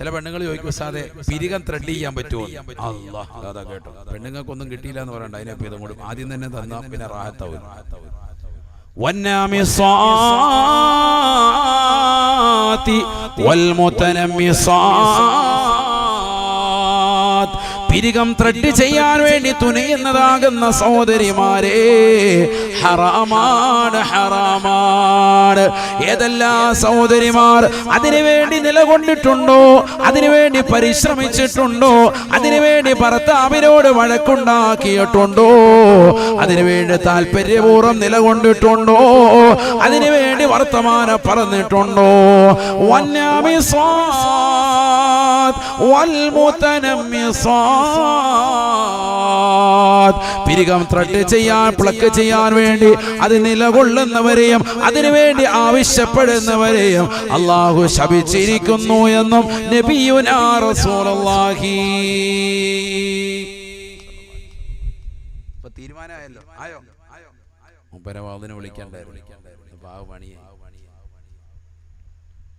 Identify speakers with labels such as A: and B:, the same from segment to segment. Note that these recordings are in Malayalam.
A: ചില പെണ്ണുങ്ങൾ ചോദിക്കും സാധേ പിരികം ത്രെഡ് ചെയ്യാൻ പറ്റുമോ അല്ലാ അതാ കേട്ടോ പെണ്ണുങ്ങൾക്കൊന്നും കിട്ടിയില്ല എന്ന് പറയണ്ട അതിനെ ഇതും കൂടി ആദ്യം തന്നെ തന്നാ പിന്നെ റാഹത്താവും والنامصات والمتنمصات പിരികം ത്രെഡ് ചെയ്യാൻ വേണ്ടി തുനിയുന്നതാകുന്ന സഹോദരിമാരെ ഹറാമാണ് ഹറാമാണ്. ഏതെല്ലാ സഹോദരിമാർ അതിനുവേണ്ടി നിലകൊണ്ടിട്ടുണ്ടോ? അതിനുവേണ്ടി പരിശ്രമിച്ചിട്ടുണ്ടോ? അതിനുവേണ്ടി ഭർത്താവിനോട് വഴക്കുണ്ടാക്കിയിട്ടുണ്ടോ? അതിനുവേണ്ടി താല്പര്യപൂർവം നിലകൊണ്ടിട്ടുണ്ടോ? അതിനുവേണ്ടി വർത്തമാനം പറഞ്ഞിട്ടുണ്ടോ? വന്യാമിസ്വാത് വൽമുതനമ്മിസ്വാത് പിരികം ത്രട്ട് ചെയ്യാൻ പ്ലക്ക് ചെയ്യാൻ വേണ്ടി അത് നിലകൊള്ളുന്നവരെയും അതിനുവേണ്ടി ആവശ്യപ്പെടുന്നവരെയും അള്ളാഹു ശപിച്ചിരിക്കുന്നു എന്നും നബിയുനാ ഇപ്പൊ തീരുമാനമായല്ലോ? ആയോ? മുപ്പരവാദിനെ വിളിക്കണ്ടായിരുന്നു. പാവ പണിയെ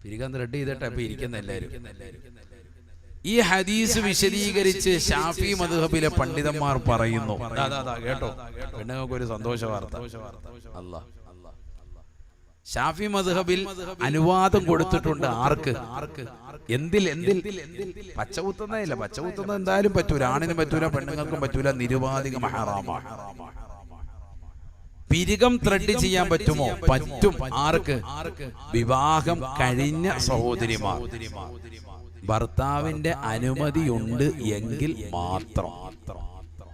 A: പിരികം ത്രെഡ് ചെയ്തിട്ട് ഇപ്പൊ ഇരിക്കുന്ന എല്ലാവരും ഈ ഹദീസ് വിശദീകരിച്ച് ഷാഫി മധുഹബിലെ പണ്ഡിതന്മാർ പറയുന്നു. കേട്ടോ. പെണ്ണുങ്ങൾക്ക് ഒരു സന്തോഷ വാർത്ത. അല്ല ഷാഫി മധുഹബിൽ അനുവാദം കൊടുത്തിട്ടുണ്ട് ആർക്ക്? ആർക്ക് എന്തിൽ എന്തിൽ? പച്ചകുത്തുന്നതല്ല. പച്ചകുത്തുന്നത് എന്തായാലും പറ്റൂല. ആണിനും പറ്റൂല പെണ്ണുങ്ങൾക്കും പറ്റൂല. നിരുപാധിക മഹാറാമാണ് പിരികം ത്രെഡ് ചെയ്യാൻ പറ്റുമോ? പറ്റും. ആർക്ക്? വിവാഹം കഴിഞ്ഞ സഹോദരിമാർ. ഭർത്താവിന്റെ അനുമതിയുണ്ട് എങ്കിൽ മാത്രം.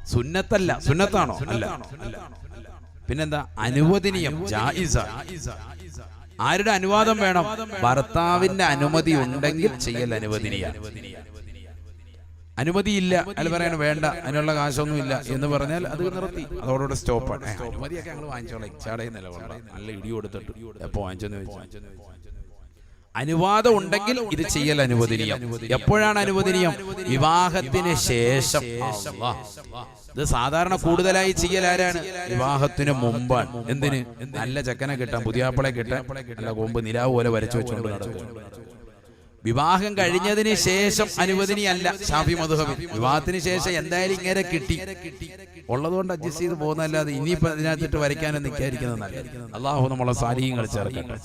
A: സുന്നത്തല്ല സുന്നത്താണോ? അല്ല. പിന്നെന്താ? അനുവദനീയം ആരുടെ അനുവാദം വേണം? ഭർത്താവിന്റെ അനുമതി ഉണ്ടെങ്കിൽ ചെയ്യൽ അനുവദനീയ അനുമതിയില്ല. അല്ല പറയാൻ വേണ്ട അതിനുള്ള കാശൊന്നും ഇല്ല എന്ന് പറഞ്ഞാൽ അത് നിർത്തി. അതോടുകൂടെ സ്റ്റോപ്പാണ്. ആണ് അനുമതിയൊക്കെ ഞങ്ങൾ വാങ്ങിച്ചോളാം. ചാടയിൽ നിലകൊണ്ട നല്ല ഇടി കൊടുത്തിട്ട്. എപ്പോ വാങ്ങിച്ചെന്ന് ചോദിച്ചു അനുവാദം ഉണ്ടെങ്കിൽ ഇത് ചെയ്യൽ അനുവദനീയം. എപ്പോഴാണ് അനുവദനീയം? വിവാഹത്തിന് ശേഷം. ഇത് സാധാരണ കൂടുതലായി ചെയ്യൽ ആരാണ്? വിവാഹത്തിന് മുമ്പാണ്. എന്തിന്? നല്ല ചക്കനെ കിട്ടാൻ പുതിയാപ്പളെ കിട്ടാൻ നല്ല കൊമ്പ് നിലാവ് പോലെ വരച്ചു വെച്ചുകൊണ്ട് നടക്കും. വിവാഹം കഴിഞ്ഞതിന് ശേഷം അനുവദനീയല്ല ഷാഫി മധുഹബിൻ വിവാഹത്തിന് ശേഷം എന്തായാലും ഇങ്ങനെ കിട്ടി. ഉള്ളതുകൊണ്ട് അഡ്ജസ്റ്റ് ചെയ്ത് പോകുന്നതല്ലാതെ ഇനിയിപ്പോ അതിനകത്തിട്ട് വരയ്ക്കാനും നിൽക്കാതിരിക്കുന്നത് നല്ലത്. അള്ളാഹു നമ്മളെ സാരിയും ചേർക്കട്ടെ.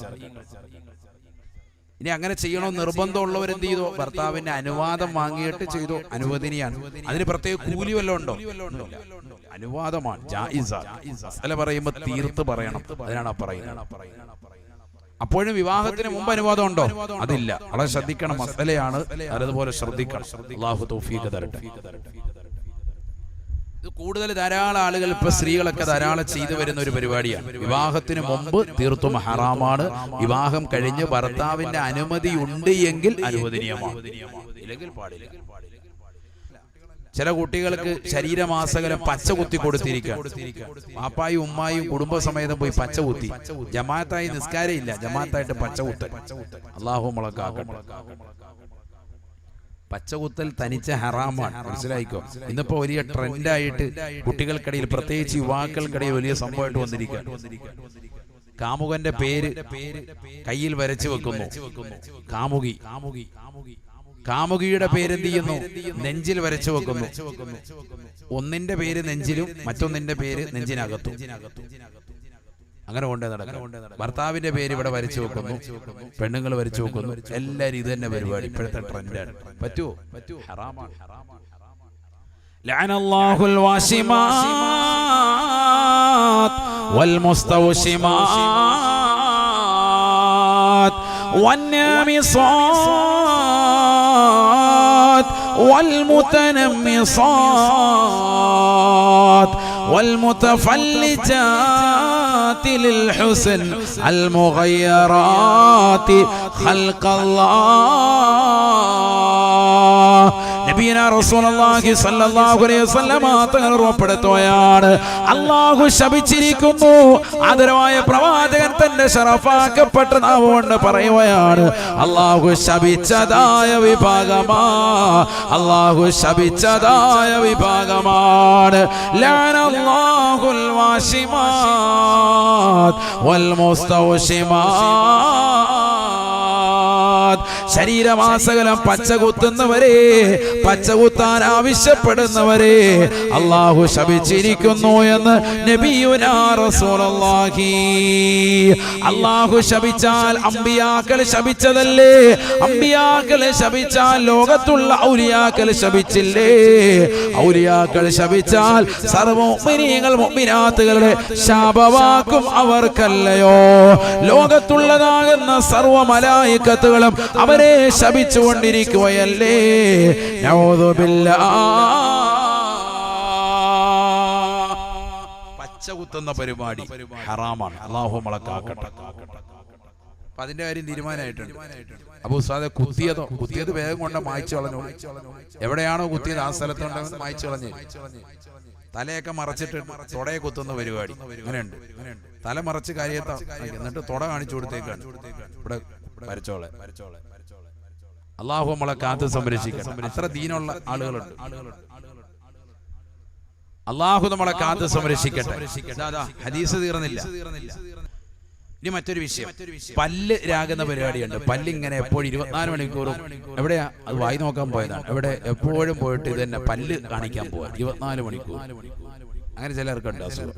A: ഇനി അങ്ങനെ ചെയ്യണോ നിർബന്ധമുള്ളവർ എന്ത് ചെയ്തു? ഭർത്താവിന്റെ അനുവാദം വാങ്ങിയിട്ട് ചെയ്തു. അനുവദനീയാണ്. അതിന് പ്രത്യേക കൂലി വല്ലതും ഉണ്ടോ? അനുവാദമാണ്. പറയുമ്പോ തീർത്ത് പറയണം. അതിനാണ് പറയുന്നത്. അപ്പോഴും വിവാഹത്തിന് മുമ്പ് അനുവാദം ഉണ്ടോ? അതില്ല. വളരെ ശ്രദ്ധിക്കണം. മസലയാണ്. അതുപോലെ ശ്രദ്ധിക്കണം. അള്ളാഹു തൗഫീഖ് തരട്ടെ. ഇത് കൂടുതൽ ധാരാളം ആളുകൾ ഇപ്പൊ സ്ത്രീകളൊക്കെ ധാരാളം ചെയ്തു വരുന്ന ഒരു പരിപാടിയാണ്. വിവാഹത്തിന് മുമ്പ് തീർത്തും ഹറാമാണ്. വിവാഹം കഴിഞ്ഞ് ഭർത്താവിന്റെ അനുമതി ഉണ്ട് എങ്കിൽ അനുവദനീയമാണ്. പാടില്ല. ചില കുട്ടികൾക്ക് ശരീരമാസകലം പച്ച കുത്തി കൊടുത്തിരിക്കുക പാപ്പായും ഉമ്മായും കുടുംബസമേതം പോയി പച്ച കുത്തി. ജമാഅത്തായി ജമാത്തായിട്ട് ജമാഅത്തായിട്ട് പച്ച കുത്തൽ. അള്ളാഹു മുളക്കാക്കട്ടെ. പച്ചകുത്തൽ തനിച്ച ഹറാമാണ്. മനസ്സിലായിക്കോ? ഇന്നിപ്പോ വലിയ ട്രെൻഡായിട്ട് കുട്ടികൾക്കിടയിൽ പ്രത്യേകിച്ച് യുവാക്കൾക്കിടയിൽ വലിയ സംഭവമായിട്ട് വന്നിരിക്കുക കാമുകന്റെ പേര് കയ്യിൽ വരച്ചു വെക്കുന്നു. കാമുകി. കാമുകി. കാമുകിയുടെ പേരെന്ത് ചെയ്യുന്നു? നെഞ്ചിൽ വരച്ചു വെക്കുന്നു. ഒന്നിന്റെ പേര് നെഞ്ചിലും മറ്റൊന്നിന്റെ പേര് നെഞ്ചിനകത്തും. അങ്ങനെ കൊണ്ടേ നടക്കും ഭർത്താവിന്റെ പേര് ഇവിടെ വരച്ചു വെക്കുന്നു പെണ്ണുങ്ങൾ വരച്ചു വെക്കുന്നു എല്ലാരും ഇത് തന്നെ പരിപാടി ഇപ്പോഴത്തെ ട്രെൻഡാണ് പറ്റുമോ പറ്റുമോ ഹറാമാണ് لعن الله الواشمات والمستوشمات والنامصات والمتنمصات والمتفلجات للحسن المغيرات خلق الله. നബീന റസൂലുള്ളാഹി സ്വല്ലല്ലാഹു അലൈഹി വസല്ലമ തങ്ങൾ ഉറപ്പെടുത്തുകയാണ് അല്ലാഹു ശപിച്ചിരിക്കുന്നു. ആദരവായ പ്രവാചകൻ തന്റെ ശറഫാക്കപ്പെട്ട നാവുകൊണ്ട് പറയുകയാണ്. അല്ലാഹു ശപിച്ചതായ വിഭാഗമാ. അല്ലാഹു ശപിച്ചതായ വിഭാഗമാണ്. ലാനല്ലാഹുൽ വാശിമാത് വൽ മുസ്തവശിമാത് ശരീരമാസകലം പച്ച കുത്തുന്നവരെ പച്ച കുത്താൻ ആവശ്യപ്പെടുന്നവരെ അള്ളാഹു ശപിച്ചിരിക്കുന്നു എന്ന് അള്ളാഹു ശപിച്ചാൽ അമ്പിയാക്കൾ ശപിച്ചതല്ലേ? അമ്പിയാക്കൾ ശപിച്ചാൽ ലോകത്തുള്ള ഔലിയാക്കൾ ശപിച്ചില്ലേ? ഔലിയാക്കൾ ശപിച്ചാൽ സർവമുഅ്മിനീങ്ങൾ മുമ്പിനാത്തുകളുടെ ശാപവാക്കും അവർക്കല്ലയോ? ലോകത്തുള്ളതാകുന്ന സർവ മലായിക്കത്തുകളും അവരെ ശപിച്ചുകൊണ്ടിരിക്കുകയല്ലേ? പച്ച കുത്തുന്ന പരിപാടി ഹറാമാണ്. അള്ളാഹു മളക്കാക്കട്ടെ അപ്പൊ അതിന്റെ കാര്യം തീരുമാനമായിട്ടുണ്ട്. അപ്പൊ ഉസ്താദെ കുത്തിയതോ? കുത്തിയത് വേഗം കൊണ്ട് മായ്ച്ചു കളഞ്ഞു. എവിടെയാണോ കുത്തിയത്? ആ സ്ഥലത്തുണ്ടെന്ന് മായ്ച്ചു കളഞ്ഞു. തലയൊക്കെ മറച്ചിട്ട് തുടയെ കുത്തുന്ന പരിപാടി. അങ്ങനെയുണ്ട് തല മറച്ച് കാര്യത്താ എന്നിട്ട് തുട കാണിച്ചു കൊടുത്തേക്കാണ്. ഇവിടെ വരച്ചോളെ. അള്ളാഹു നമ്മളെ കാത്ത് സംരക്ഷിക്കണം എത്ര ദീനുള്ള ആളുകളുണ്ട്. അള്ളാഹു നമ്മളെ കാത്ത് സംരക്ഷിക്കട്ടെ. ഹദീസ് തീർന്നില്ല. ഇനി മറ്റൊരു വിഷയം. പല്ല് രാകുന്ന പരിപാടിയുണ്ട്. പല്ല് ഇങ്ങനെ എപ്പോഴും ഇരുപത്തിനാല് മണിക്കൂറും എവിടെയാ? അത് വായി നോക്കാൻ പോയതാണ്. എവിടെ? എപ്പോഴും പോയിട്ട് ഇത് തന്നെ പല്ല് കാണിക്കാൻ പോവാ. ഇരുപത്തിനാല് മണിക്കൂർ. അങ്ങനെ ചിലർക്കുണ്ട് അസുഖം.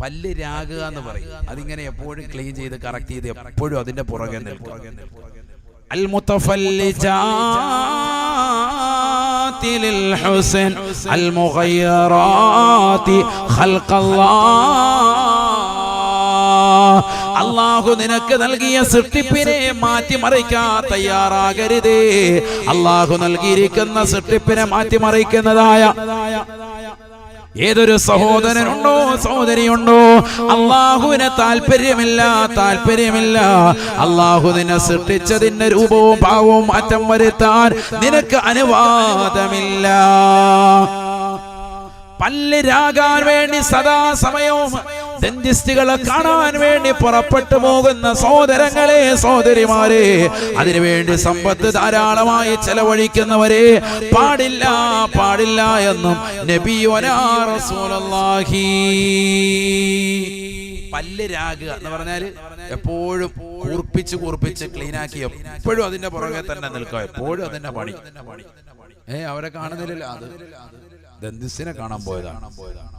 A: പല്ല് രാകുക എന്ന് പറയും. അതിങ്ങനെ എപ്പോഴും ക്ലീൻ ചെയ്ത് കറക്റ്റ് ചെയ്ത് എപ്പോഴും അതിന്റെ പുറകെ നിൽക്കും. المتفلجات للحسن المغيرات خلق الله അള്ളാഹു നിനക്ക് നൽകിയ സൃഷ്ടിപ്പിനെ മാറ്റിമറിക്കാൻ തയ്യാറാകരുതേ അള്ളാഹു നൽകിയിരിക്കുന്ന സൃഷ്ടിപ്പിനെ മാറ്റിമറിക്കുന്നതായ ഏതൊരു സഹോദരനുണ്ടോ സഹോദരിയുണ്ടോ? അള്ളാഹുവിന് താല്പര്യമില്ല താല്പര്യമില്ല. അള്ളാഹു നിന്നെ സൃഷ്ടിച്ചതിന്റെ രൂപവും ഭാവവും മാറ്റം വരുത്താൻ നിനക്ക് അനുവാദമില്ല. പല്ല് രാകാൻ വേണ്ടി സദാസമയവും ഡെന്റിസ്റ്റുകളെ കാണാൻ വേണ്ടി പുറപ്പെട്ടു പോകുന്ന സഹോദരങ്ങളെ സഹോദരിമാരെ അതിനുവേണ്ടി സമ്പത്ത് ധാരാളമായി ചെലവഴിക്കുന്നവരെ പാടില്ല പാടില്ല എന്നും നബിയോനാ റസൂലുള്ളാഹി. പല്ല് രാഗുക എന്ന് പറഞ്ഞാൽ എപ്പോഴും കൂർപ്പിച്ച് കൂർപ്പിച്ച് ക്ലീൻ ആക്കി എപ്പോഴും അതിന്റെ പുറകെ തന്നെ നിൽക്കുക എപ്പോഴും അതിന്റെ പണി. ഏ അവരെ കാണുന്നില്ലല്ലോ അത്. ദന്തിസിനെ കാണാൻ പോയതാണ്.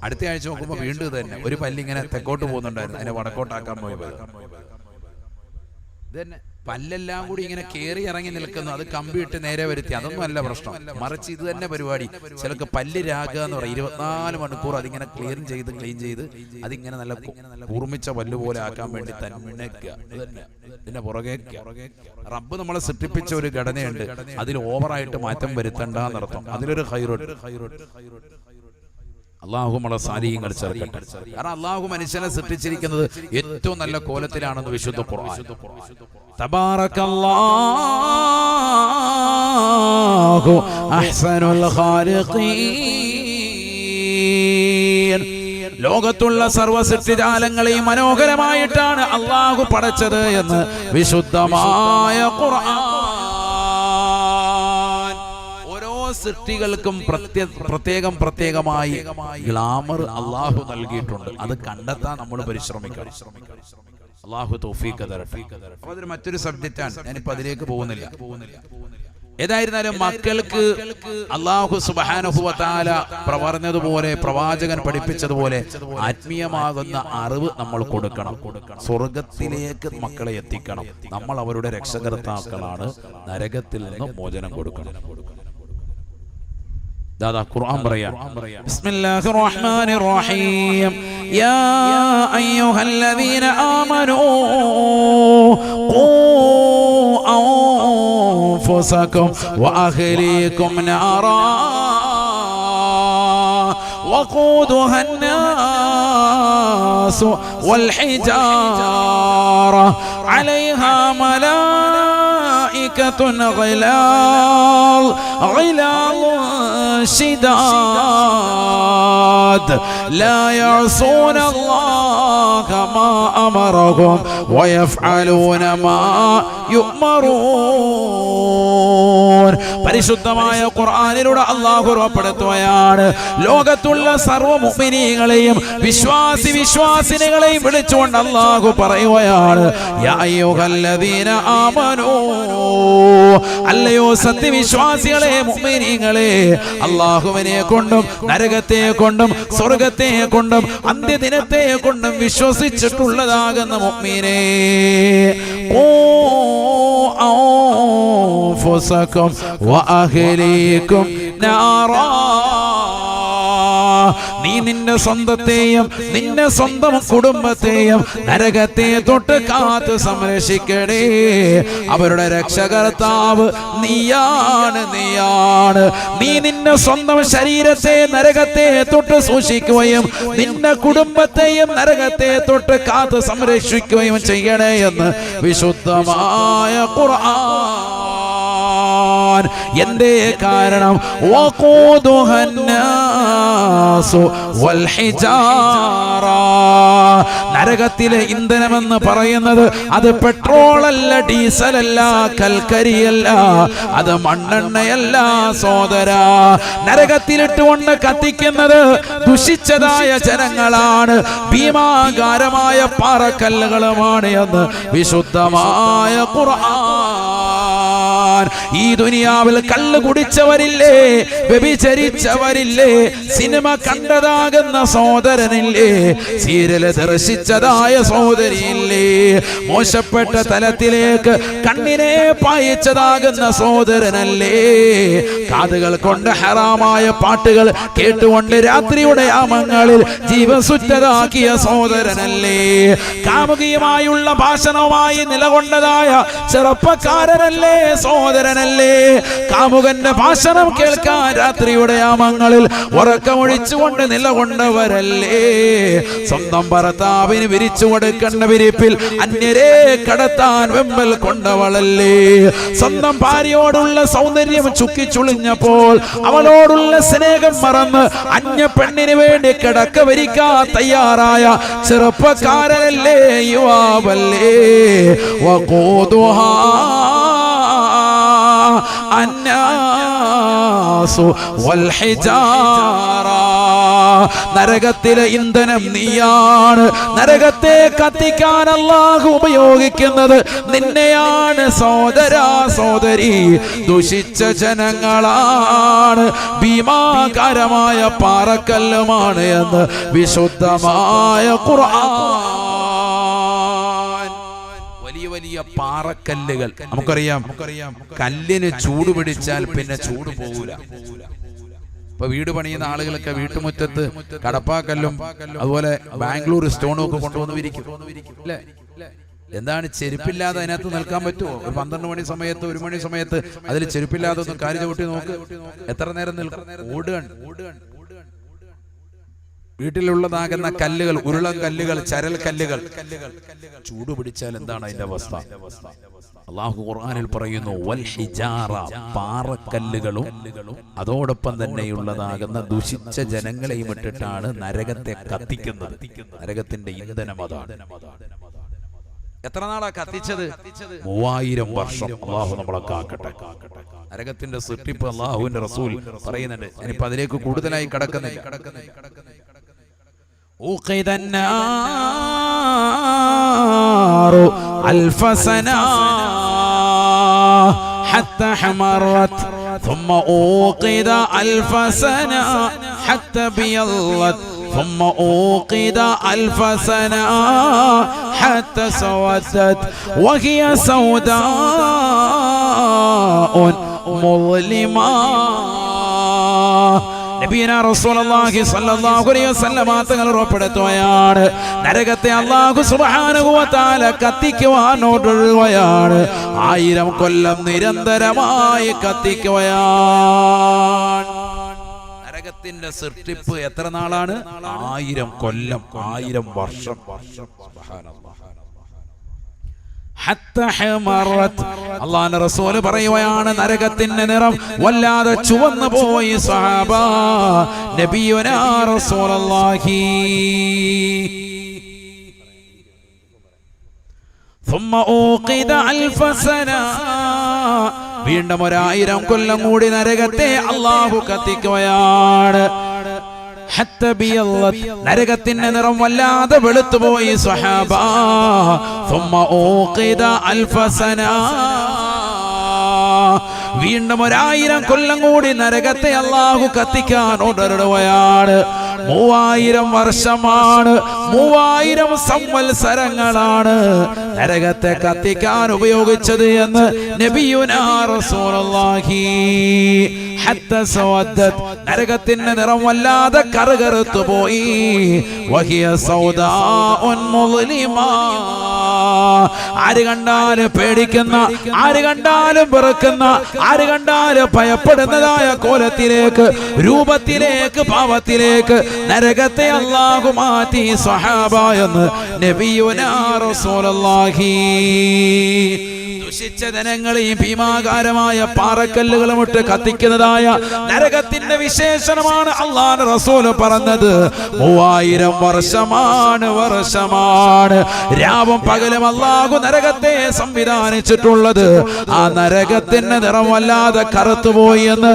A: അടുത്ത ആഴ്ച നോക്കുമ്പോ വീണ്ടും തന്നെ ഒരു പല്ലിങ്ങനെ തെക്കോട്ട് പോകുന്നുണ്ടായിരുന്നു. അതിനെ വടക്കോട്ടാക്കാൻ തന്നെ പല്ലെല്ലാം കൂടി ഇങ്ങനെ കയറി ഇറങ്ങി നിൽക്കുന്നു. അത് കമ്പിയിട്ട് നേരെ വരുത്തി. അതൊന്നും അല്ല പ്രശ്നം. മറിച്ച് ഇത് തന്നെ പരിപാടി. ചിലക്ക് പല്ല് രാഗ എന്ന് പറയും. ഇരുപത്തിനാല് മണിക്കൂർ അതിങ്ങനെ ക്ലീൻ ചെയ്ത് ക്ലീൻ ചെയ്ത് അതിങ്ങനെ നല്ല കൂർമിച്ച പല്ല് പോലെ ആക്കാൻ വേണ്ടി തന്നെ ഇത് തന്നെ. ഇതിന്റെ പുറകെ റബ്ബ് നമ്മളെ സൃഷ്ടിപ്പിച്ച ഒരു ഘടനയുണ്ട്. അതിൽ ഓവറായിട്ട് മാറ്റം വരുത്തണ്ടെന്നർത്ഥം അതിലൊരു ഹൈറോഡ്. അള്ളാഹു നമ്മളെ സാരീയങ്ങൾ ചേർക്കട്ടെ കാരണം അള്ളാഹു മനുഷ്യനെ സൃഷ്ടിച്ചിരിക്കുന്നത് ഏറ്റവും നല്ല കോലത്തിലാണെന്ന് വിശുദ്ധ ഖുർആൻ. തബാറകല്ലാഹു അഹ്സനുൽ ഖാലിഖീൻ. ലോകത്തുള്ള സർവ സൃഷ്ടിജാലങ്ങളെയും മനോഹരമായിട്ടാണ് അള്ളാഹു പടച്ചത് എന്ന് വിശുദ്ധമായ ഖുർആൻ. സൃഷ്ടികൾക്കും പ്രത്യേകം പ്രത്യേകമായി ഗ്ലാമർ അള്ളാഹു നൽകിയിട്ടുണ്ട്. അത് കണ്ടെത്താൻ നമ്മൾ പരിശ്രമിക്കണം. അള്ളാഹു അപ്പൊ അതൊരു മറ്റൊരു സബ്ജക്റ്റാണ് ഞാനിപ്പോ അതിലേക്ക് പോകുന്നില്ല. ഏതായിരുന്നാലും മക്കൾക്ക് അള്ളാഹു സുബാനുഭവത്താല പറഞ്ഞതുപോലെ പ്രവാചകൻ പഠിപ്പിച്ചതുപോലെ ആത്മീയമാകുന്ന അറിവ് നമ്മൾ കൊടുക്കണം. സ്വർഗത്തിലേക്ക് മക്കളെ എത്തിക്കണം. നമ്മൾ അവരുടെ രക്ഷകർത്താക്കളാണ്. നരകത്തിൽ നിന്ന് മോചനം കൊടുക്കണം. دادا قرآن بريا بسم الله الرحمن الرحيم. يا أيها الذين آمنوا قوا أنفسكم وأهليكم نارا وقودها الناس والحجارة عليها ملائكة ملائكة غلال غلال شداد. لا يعصون الله ما أمرهم ويفعلون ما يؤمرون പരിശുദ്ധമായ ഖുർആനിലൂടെ അള്ളാഹു ഉറപ്പെടുത്തുകയാണ് ലോകത്തുള്ള സർവ്വ മുഅ്മിനീങ്ങളെയും വിശ്വാസി വിശ്വാസിനികളെയും വിളിച്ചുകൊണ്ട് അള്ളാഹു പറയുകയാണ് യാ അയ്യുഹല്ലദീന ആമനൂ അല്ലയോ സത്യവിശ്വാസികളെ മുഅ്മിനീങ്ങളെ അള്ളാഹുവിനെ കൊണ്ടും നരകത്തെ കൊണ്ടും സ്വർഗത്തെ കൊണ്ടും അന്ത്യദിനത്തെ കൊണ്ടും വിശ്വസിച്ചിട്ടുള്ളതാകുന്ന മുഅ്മിനേ ഓ أنفسكم وأهليكم نارا നീ നിന്റെ സ്വന്തത്തെയും നിന്റെ സ്വന്തം കുടുംബത്തെയും നരകത്തെ തൊട്ട് കാത്ത് സംരക്ഷിക്കണേ. അവരുടെ രക്ഷകർത്താവ് നീയാണ് നീയാണ്. നീ നിന്റെ സ്വന്തം ശരീരത്തെ നരകത്തെ തൊട്ട് സൂക്ഷിക്കുകയും നിന്റെ കുടുംബത്തെയും നരകത്തെ തൊട്ട് കാത്ത് സംരക്ഷിക്കുകയും ചെയ്യണേ എന്ന് വിശുദ്ധമായ ഖുർആൻ എന്തേ കാരണം? നരകത്തിലെ ഇന്ധനമെന്ന് പറയുന്നത് അത് പെട്രോൾ അല്ല ഡീസൽ അല്ല കൽക്കരിയല്ല അത് മണ്ണെണ്ണയല്ല സോദര. നരകത്തിലിട്ടുകൊണ്ട് കത്തിക്കുന്നത് ദുഷിച്ചതായ ജനങ്ങളാണ്. ഭീമാകാരമായ പാറക്കല്ലുകളുമാണ് എന്ന് വിശുദ്ധമായ ഖുർആൻ ഈ ദുനിയാവിൽ കല്ല് കുടിച്ചവരില്ലേ വ്യഭിചരിച്ചവരില്ലേ സിനിമ കണ്ടതാകുന്ന സോദരനില്ലേ സീരിയൽ ദർശിച്ചതായ സോദരിയില്ലേ മോശപ്പെട്ട തലത്തിലേക്ക് കണ്ണിനെ പായിച്ചതാകുന്ന സോദരനല്ലേ കാതുകൾ കൊണ്ട് ഹറാമായ പാട്ടുകൾ കേട്ടുകൊണ്ട് രാത്രിയുടെ യാമങ്ങളിൽ ജീവസുറ്റതാക്കിയ സോദരനല്ലേ കാമുകിയുമായുള്ള ഭാഷണവുമായി നിലകൊണ്ടതായ ചെറുപ്പക്കാരനല്ലേ സോദരനല്ലേ കാമുകന്റെ ഭാഷണം കേൾക്കാൻ രാത്രിയുടെ യാമങ്ങളിൽ ഉറക്കമൊഴിച്ചുകൊണ്ട് നിലകൊണ്ടവരല്ലേ? സ്വന്തം ഭർത്താവിന് വിരിച്ചു കൊടുക്കേണ്ട വിരിപ്പിൽ അന്യരെ കടത്താൻ വെമ്പൽ കൊണ്ടവളല്ലേ? സ്വന്തം ഭാര്യയോടുള്ള സൗന്ദര്യം ചുക്കിച്ചുളിഞ്ഞപ്പോൾ അവളോടുള്ള സ്നേഹം മറന്ന് അന്യ പെണ്ണിന് വേണ്ടി കിടക്ക വരിക്കാൻ തയ്യാറായ ചെറുപ്പക്കാരനല്ലേ യുവാവല്ലേ? വഖൂദുഹാ അന്നാസു നരകത്തിലെ ഇന്ധനം നീയാണ്. നരകത്തെ കത്തിക്കാൻ അല്ലാഹു ഉപയോഗിക്കുന്നത് നിന്നെയാണ് സോദരാ സോദരി ദുഷിച്ച ജനങ്ങളാണ്. ഭീമാകാരമായ പാറക്കല്ലുമാണ് എന്ന് വിശുദ്ധമായ ഖുർആൻ വലിയ പാറക്കല്ലുകൾ. നമുക്കറിയാം. കല്ലിന് ചൂട് പിടിച്ചാൽ പിന്നെ ചൂട് പോകൂല ഇപ്പൊ വീട് പണിയുന്ന ആളുകളൊക്കെ വീട്ടുമുറ്റത്ത് കടപ്പാക്കല്ലും അതുപോലെ ബാംഗ്ലൂർ സ്റ്റോണും ഒക്കെ കൊണ്ടുവന്ന് വിരിക്കും അല്ലേ എന്താണ് ചെരുപ്പില്ലാതെ അതിനകത്ത് നിൽക്കാൻ പറ്റുമോ? ഒരു പന്ത്രണ്ട് മണി സമയത്ത് ഒരു മണി സമയത്ത് അതിൽ ചെരുപ്പില്ലാതെ ഒന്ന് കാര്യം ചവിട്ടി നോക്ക്. എത്ര നേരം നിൽക്കും? ഓടുകൺ ഓടുകൺ വീട്ടിലുള്ളതാകുന്ന കല്ലുകൾ ഉരുളൻ കല്ലുകൾ ചരൽ കല്ലുകൾ ചൂട് പിടിച്ചാൽ എന്താണ് അതിന്റെ അവസ്ഥ? അള്ളാഹു ഖുർആനിൽ പറയുന്നു വൽ ഹിജാറ പാറക്കല്ലുകളും അതോടൊപ്പം തന്നെയുള്ളതാകുന്ന ദുഷിച്ച ജനങ്ങളെയും ഇട്ടിട്ടാണ് നരകത്തെ കത്തിക്കുന്നത്. നരകത്തിന്റെ ഇന്ധനം അതാണ്. എത്ര നാളാ കത്തിച്ചത്? മൂവായിരം വർഷം. അള്ളാഹു നമ്മളെ കാക്കട്ടെ. നരകത്തിന്റെ സൃഷ്ടിപ്പ് അള്ളാഹുവിന്റെ റസൂൽ പറയുന്നുണ്ട്. ഞാനിപ്പോ അതിലേക്ക് കൂടുതലായി കടക്കുന്നില്ല. أوقد النار ألف سنة حتى حمرت ثم أوقد ألف سنة حتى بيضت ثم أوقد ألف سنة حتى سودت وهي سوداء مظلمة. ഉറപ്പെടുത്തുകയാണ്. നരകത്തെ അല്ലാഹു സുബ്ഹാനഹു വ തആല ആയിരം കൊല്ലം നിരന്തരമായി കത്തിക്കുകയാണ് നരകത്തിന്റെ സൃഷ്ടിപ്പ് എത്ര നാളാണ്? ആയിരം കൊല്ലം ആയിരം വർഷം. വർഷം അള്ളാന്റെ റസൂല് പറയുകയാണ് നരകത്തിന്റെ നിറം വല്ലാതെ ചുവന്നു പോയി സഹാബ നബിയുനാ റസൂലല്ലാഹി ثم أوقد ألف سنة വീണ്ടും ഒരായിരം കൊല്ലം കൂടി നരകത്തെ അള്ളാഹു കത്തിക്കുകയാണ് ഹത്ത ബിയല്ലത്. നരകത്തിന്റെ നിറം വല്ലാതെ വെളുത്തുപോയി സ്വഹാബ. വീണ്ടും ഒരായിരം കൊല്ലം കൂടി നരകത്തെ അള്ളാഹു കത്തിക്കാൻ ഉടരുടുകയാണ് മൂവായിരം വർഷമാണ് മൂവായിരം സംവത്സരങ്ങളാണ് നരകത്തെ കത്തിക്കാൻ ഉപയോഗിച്ചത് എന്ന് നബിയുനാ റസൂലുള്ളാഹി. നരകത്തിന്റെ നിറം വല്ലാതെ കറുകറുത്തു പോയി. വഹിയ മുസ്ലിമാ. ആര് കണ്ടാലും പേടിക്കുന്ന ആര് കണ്ടാലും പിറക്കുന്ന ആര് കണ്ടാലും ഭയപ്പെടുന്നതായ കോലത്തിലേക്ക് രൂപത്തിലേക്ക് പാവത്തിലേക്ക് നരകത്തെ അള്ളാഹു മാറ്റി. സഹാബ എന്ന് നബിയുനാ റസൂലുള്ളാഹി. ദുഷിച്ച ജനങ്ങളെയും ഭീമാകാരമായ പാറക്കല്ലുകളും ഇട്ട് കത്തിക്കുന്നതായ നരകത്തിന്റെ വിശേഷണമാണ് അള്ളാഹ് റസൂൽ പറഞ്ഞത്. മൂവായിരം വർഷമാണ് വർഷമാണ്. രാവും പകലും അള്ളാഹു നരകത്തെ സംവിധാനിച്ചിട്ടുള്ളത്. ആ നരകത്തിന്റെ നിറം വല്ലാതെ കറുത്തുപോയി എന്ന്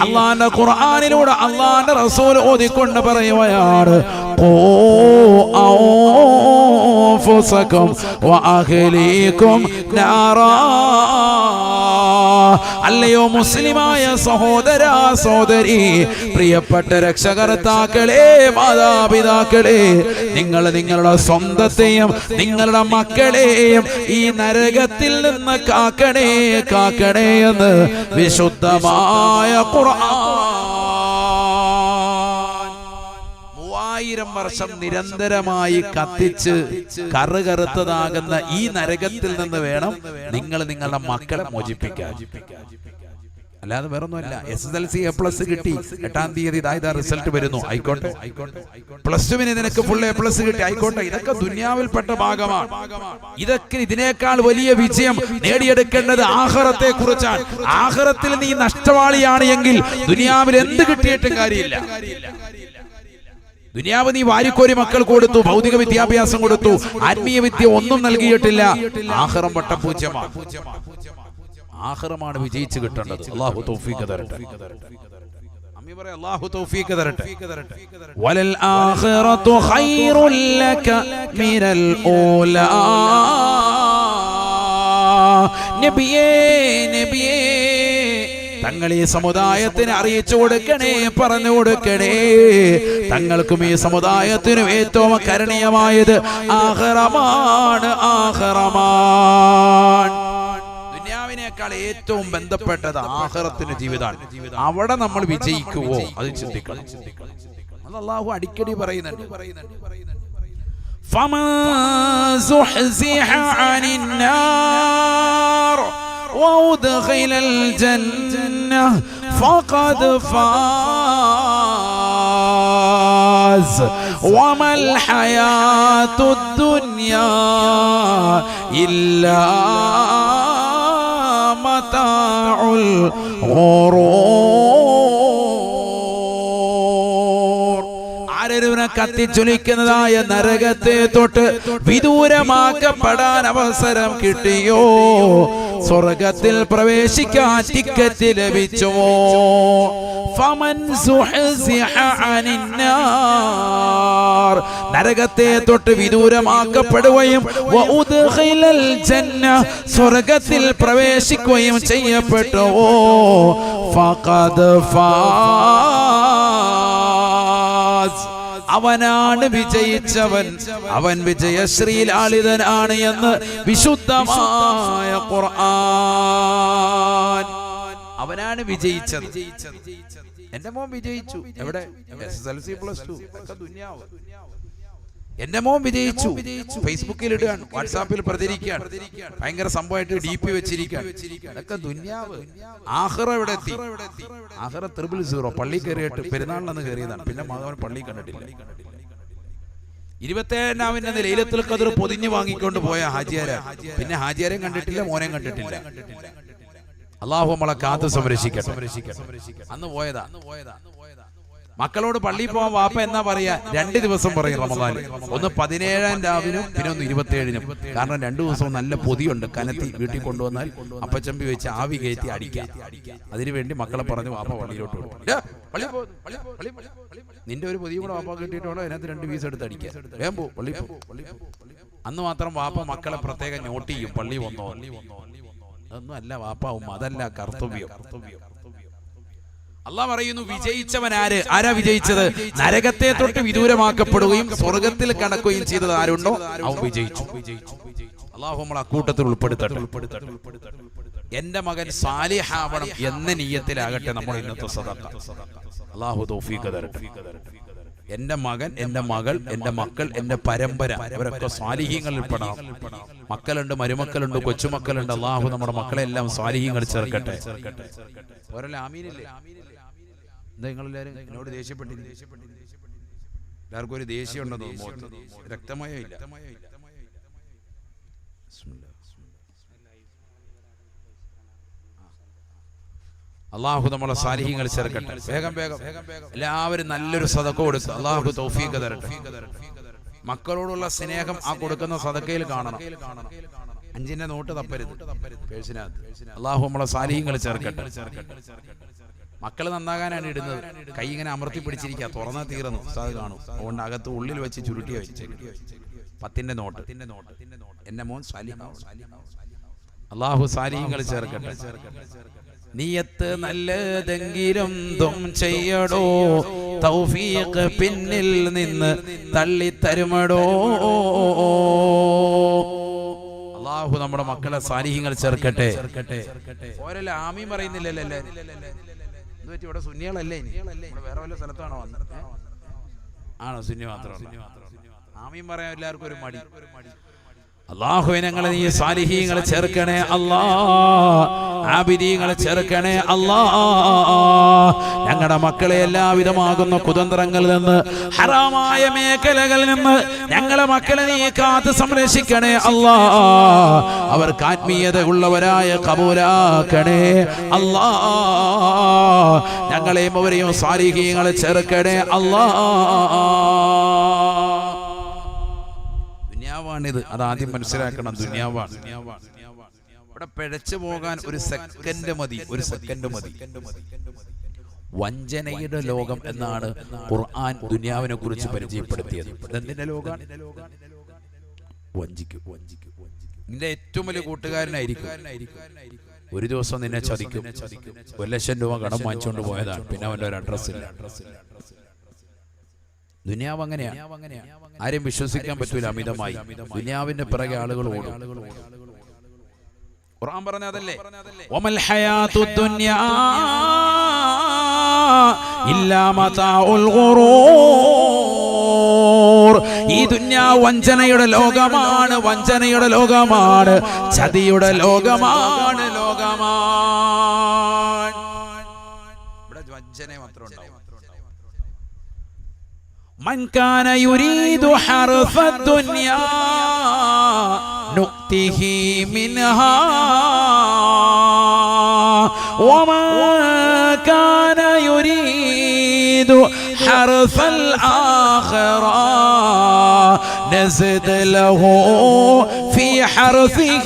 A: അള്ളാന്റെ ഖുർആാനിലൂടെ അള്ളാന്റെ റസൂൽ ഓതിക്കൊണ്ട് പറയുകയാണ്. قوا أنفسكم وأهليكم نارا അല്ലയോ മുസ്ലിമായ സഹോദര സഹോദരി പ്രിയപ്പെട്ട രക്ഷകർത്താക്കളെ മാതാപിതാക്കളെ നിങ്ങൾ നിങ്ങളുടെ സ്വന്തത്തെയും നിങ്ങളുടെ മക്കളെയും ഈ നരകത്തിൽ നിന്ന് കാക്കണേ കാക്കണേ എന്ന് വിശുദ്ധമായ ഖുർആൻ മൂവായിരം വർഷം നിരന്തരമായി കത്തിച്ച് കറുകറുത്തതാകുന്ന ഈ നരകത്തിൽ നിന്ന് വേണം നിങ്ങൾ നിങ്ങളുടെ മക്കളെ മോചിപ്പിക്കാൻ. അല്ലാതെ വേറൊന്നുമല്ല. S S L C A plus കിട്ടി. എട്ടാം തീയതി ഇതായത് റിസൾട്ട് വരുന്നു. ആയിക്കോട്ടെ. പ്ലസ് ടുവിന് നിനക്ക് ഫുൾ എ പ്ലസ് കിട്ടി. ആയിക്കോട്ടെ. ഇതൊക്കെ ദുന്യാവിൽപ്പെട്ട ഭാഗമാണ്. ഇതൊക്കെ ഇതിനേക്കാൾ വലിയ വിജയം നേടിയെടുക്കേണ്ടത് ആഹാരത്തെ കുറിച്ചാണ് ആഹാരത്തിൽ നീ നഷ്ടവാളിയാണ് എങ്കിൽ ദുനിയാവിൽ എന്ത് കിട്ടിയിട്ടും കാര്യമില്ല. ദുനിയാവ് നീ വാരിക്കോരി മക്കൾ കൊടുത്തു ഭൗതിക വിദ്യാഭ്യാസം കൊടുത്തു ആത്മീയ വിദ്യ ഒന്നും നൽകിയിട്ടില്ല. ആഹ്റം വട്ട ആഹ്റമാണ് വിജയിച്ചു കിട്ടേണ്ടത്. അള്ളാഹു തൗഫീഖ് തരട്ടെ. അള്ളാഹു തൗഫീഖ് തരട്ടെ. വലൽ ആഖിറതു ഖൈറുൽ ലക മിനൽ ഊലാ. നബിയേ നബിയേ തങ്ങൾ ഈ സമുദായത്തിന് അറിയിച്ചു കൊടുക്കണേ പറഞ്ഞു കൊടുക്കണേ തങ്ങൾക്കും ഈ സമുദായത്തിനും ഏറ്റവും കരണീയമായത് ആഹ്റമാണ് ആഹ്റമാണ് ദുന്യാവിനേക്കാൾ ഏറ്റവും ബന്ധപ്പെട്ടത് ആഹ്റത്തിന് ജീവിതമാണ് അവിടെ നമ്മൾ വിജയിക്കുവോ അത് ചിന്തിക്കണം അത് അള്ളാഹു അടിക്കടി പറയുന്നുണ്ട് فمن زحزح عن النار وأدخل الجنة فقد فاز وما الحياة الدنيا إلا متاع الغرور ആരൊരുവനെ കത്തിച്ചൊലിക്കുന്നതായ നരകത്തെ തൊട്ട് വിദൂരമാക്കപ്പെടാൻ അവസരം കിട്ടിയോ സ്വർഗത്തിൽ പ്രവേശിക്കാൻ ടിക്കറ്റ് ലഭിച്ചുവോ? ഫമൻ നരകത്തെ തൊട്ട് വിദൂരമാക്കപ്പെടുകയും സ്വർഗത്തിൽ പ്രവേശിക്കുകയും ചെയ്യപ്പെട്ടുവോ? ഫഖദ് ഫാസ്. അവനാണ് വിജയിച്ചവൻ. അവൻ വിജയശ്രീലാളിതനാണ് എന്ന് വിശുദ്ധമായ ഖുർആൻ. അവനാണ് വിജയിച്ചത്. എന്റെ മോൻ വിജയിച്ചു. എവിടെ? Plus two. ദുന്യാവ്. എന്റെ മോൻ വിജയിച്ചു. ഫേസ്ബുക്കിൽ ഇടുകയാണ്. വാട്സാപ്പിൽ പ്രചരിക്കുകയാണ് ഭയങ്കര സംഭവമായിട്ട് ഡി പി വെച്ചിരിക്കുകയാണ്. അതൊക്കെ ദുന്യാവ്. ആഹ്റ ഇവിടെ എത്തി? ആഹ്റ ത്രിബിൾ സീറോ. പള്ളി കയറിയിട്ട് പെരുന്നാളിലെന്ന് കയറിയതാണ്. പിന്നെ മകവൻ പള്ളി കണ്ടിട്ടില്ല. ഇരുപത്തേഴാമിന്റെ ലൈലത്തിൽ കതിർ പൊതിഞ്ഞു വാങ്ങിക്കൊണ്ട് പോയ ഹാജിയാര. പിന്നെ ഹാജിയാരെയും കണ്ടിട്ടില്ല മോനെയും കണ്ടിട്ടില്ല അള്ളാഹു നമ്മളെ കാത്ത് സംരക്ഷിക്കട്ടെ. അന്ന് പോയതാ. മക്കളോട് പള്ളിയിൽ പോകാൻ വാപ്പ എന്നാ പറയാ? രണ്ട് ദിവസം പറയും റമദാൻ ഒന്ന് പതിനേഴാം രാവിനും പിന്നെ ഒന്ന് ഇരുപത്തിയേഴിനും കാരണം രണ്ടു ദിവസവും നല്ല പൊതിയുണ്ട്. കനത്തി വീട്ടിൽ കൊണ്ടുവന്നാൽ അപ്പച്ചമ്പി വെച്ച് ആവി കയറ്റി അടിക്കാം. അതിനുവേണ്ടി മക്കളെ പറഞ്ഞു വാപ്പ പള്ളിയിലോട്ട് നിന്റെ ഒരു പൊതിയും കൂടെ വാപ്പ കിട്ടിയിട്ടോ അതിനകത്ത് രണ്ട് പീസ് എടുത്ത് അടിക്കാം. വേഗം പോ പള്ളി അന്ന് മാത്രം വാപ്പ മക്കളെ പ്രത്യേകം നോട്ട് ചെയ്യും. പള്ളി വന്നോ? അതൊന്നും അല്ല വാപ്പ ഉമ്മ. അതല്ല കർത്തവ്യം. അള്ളാഹ് പറയുന്നു വിജയിച്ചവൻ ആര് ആരാ വിജയിച്ചത്? നരകത്തെ തൊട്ട് വിദൂരമാക്കപ്പെടുകയും സ്വർഗത്തിൽ കടക്കുകയും ചെയ്തത് ആരുണ്ടോ? അവൻ വിജയിച്ചു. അള്ളാഹു നമ്മൾ അക്കൂട്ടത്തിൽ ഉൾപ്പെടുത്തട്ടെ. എന്റെ മകൻ സാലിഹാവണം എന്ന നീയത്തിലാകട്ടെ നമ്മൾ ഇന്നത്തെ സദക്ക. അള്ളാഹു തൗഫീഖ് തരട്ടെ. എന്റെ മകൻ എന്റെ മകൾ എന്റെ മക്കൾ എന്റെ പരമ്പര. അവരൊക്കെ സ്വാലിഹ്യങ്ങളിൽ പെടാം മക്കളുണ്ട് മരുമക്കളുണ്ട് കൊച്ചുമക്കളുണ്ട്. അള്ളാഹു നമ്മുടെ മക്കളെല്ലാം സ്വാലിഹ്യങ്ങൾ ചേർക്കട്ടെ. നിങ്ങളെല്ലാരും എന്നോട് എല്ലാവർക്കും ഒരു ദേഷ്യം ഉണ്ടെന്ന് തോന്നുന്നു. രക്തമയോ ഇല്ല അള്ളാഹു നമ്മളെ സാലിഹ്യങ്ങൾ ചേർക്കട്ടെ. വേഗം വേഗം എല്ലാവരും നല്ലൊരു സതക്ക കൊടുക്കുക അള്ളാഹു തൗഫീഖ് തരട്ടെ. മക്കളോടുള്ള സ്നേഹം ആ കൊടുക്കുന്ന സതക്കയിൽ കാണണം. അഞ്ചിന്റെ നോട്ട് തപ്പരുത്. പേഴ്സിനകത്ത്. അള്ളാഹു നമ്മളെ സാലിഹ്യങ്ങൾ ചേർക്കട്ടെ. മക്കൾ നന്നാകാനാണ് ഇടുന്നത്. കൈ ഇങ്ങനെ അമർത്തി പിടിച്ചിരിക്കുക തുറന്ന തീർന്നു. അത് കാണും. അതുകൊണ്ട് അകത്ത് ഉള്ളിൽ വെച്ച് ചുരുട്ടി വെച്ചേക്കും പത്തിന്റെ നോട്ട്. എന്റെ മോൻ അള്ളാഹു സാലിഹ്യങ്ങൾ ചേർക്കട്ടെ. നീയത്ത് നല്ലതെങ്കിലും ദും ചെയ്യടോ. തൗഫീഖ് പിന്നിൽ നിന്ന് തള്ളിത്തരുമടോ. അള്ളാഹു നമ്മുടെ മക്കളെ സാലിഹ്യങ്ങൾ ചേർക്കട്ടെ. ഓരല്ല ആമീൻ പറയുന്നില്ലല്ലോ? ഇവിടെ സുന്നികളല്ലേ വേറെ വല്ല സ്ഥലത്താണോ? ആണോ? സുന്നി മാത്രം ആമീൻ പറയാൻ എല്ലാവർക്കും ഒരു മടി. അള്ളാഹുവെ ഞങ്ങളെ നീ സാലിഹീങ്ങളെ ചേർക്കണേ അല്ലാ. ആബിദീങ്ങളെ ചേർക്കണേ അല്ലാ. ഞങ്ങളുടെ മക്കളെ എല്ലാവിധമാകുന്ന കുതന്ത്രങ്ങളിൽ നിന്ന് ഹറാമായ മേഖലകളിൽ നിന്ന് ഞങ്ങളെ മക്കളെ നീ കാത്ത് സംരക്ഷിക്കണേ അല്ലാ. അവർക്ക് ആത്മീയത ഉള്ളവരായ കബൂലാക്കണേ അല്ലാ. ഞങ്ങളെയും അവരെയും സാലിഹീങ്ങളെ ചേർക്കണേ അല്ലാ. ദുനിയാവാണിത് അത് ആദ്യം മനസ്സിലാക്കണം ദുനിയാവാണ്. ഇവിടെ പിഴച്ചു പോകാൻ ഒരു സെക്കൻഡ് മതി ഒരു സെക്കൻഡ് മതി. വഞ്ചനയുടെ ലോകം എന്നാണ് ഖുർആൻ ദുനിയാവിനെ കുറിച്ച് പരിചയപ്പെടുത്തിയത്. എന്തിന്റെ വഞ്ചിക്കും. നിന്റെ ഏറ്റവും വലിയ കൂട്ടുകാരനായിരിക്കും. ഒരു ദിവസം നിന്നെ ചതിക്കും. ഒരു ലക്ഷം രൂപ കടം വാങ്ങിച്ചുകൊണ്ട് പോയതാണ്. പിന്നെ അവന്റെ ഒരു അഡ്രസ്സ് ഇല്ല. ദുനിയാവ് അങ്ങനെയാണ് ആരും വിശ്വസിക്കാൻ പറ്റൂല അമിതമായി. ദുനിയാവിന്റെ പിറകെ ആളുകൾ ഓടും. ഖുർആൻ പറഞ്ഞ അതല്ലേ? വമൽ ഹയാത്തു ദുനിയാ ഇല്ലാ മതാഉൽ ഗുറൂർ. ഈ ദുനിയാ വഞ്ചനയുടെ ലോകമാണ്. വഞ്ചനയുടെ ലോകമാണ്. ചതിയുടെ ലോകമാണ്. ലോകമാണ്. من كان يريد حرف الدنيا نؤته منها. ومن كان يريد حرف الآخرة نزد له في حرفه.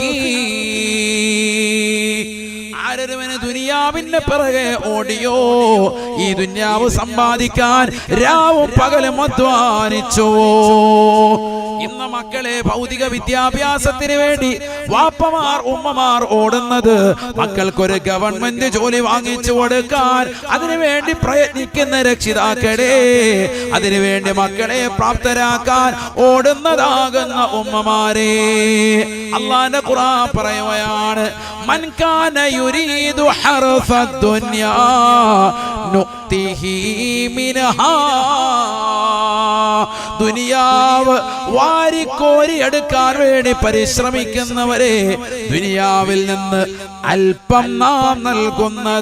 A: ദുന്യാവിന്റെ പിറകെ ഓടിയോ? ഈ ദുന്യാവ് സമ്പാദിക്കാൻ രാവും പകലും അധ്വാനിച്ചോ? ഇന്ന് മക്കളെ ഭൗതിക വിദ്യാഭ്യാസത്തിന് വേണ്ടി വാപ്പമാർ ഉമ്മമാർ ഓടുന്നത് മക്കൾക്കൊരു ഗവൺമെന്റ് ജോലി വാങ്ങിച്ചു കൊടുക്കാൻ അതിനുവേണ്ടി പ്രയത്നിക്കുന്ന രക്ഷിതാക്കളെ അതിനുവേണ്ടി മക്കളെ പ്രാപ്തരാക്കാൻ ഓടുന്നതാകുന്ന ഉമ്മമാരെ. അള്ളാന്റെ കുറാ പറയുകയാണ് മൻകാന ഹറ حرث الدنيا نؤته منها ദുനിയാവ് വാരിക്കോരി എടുക്കാൻ വേണ്ടി പരിശ്രമിക്കുന്നവരെ ദുനിയാവിൽ നിന്ന് അല്പം നാം നൽകുന്നതാണ്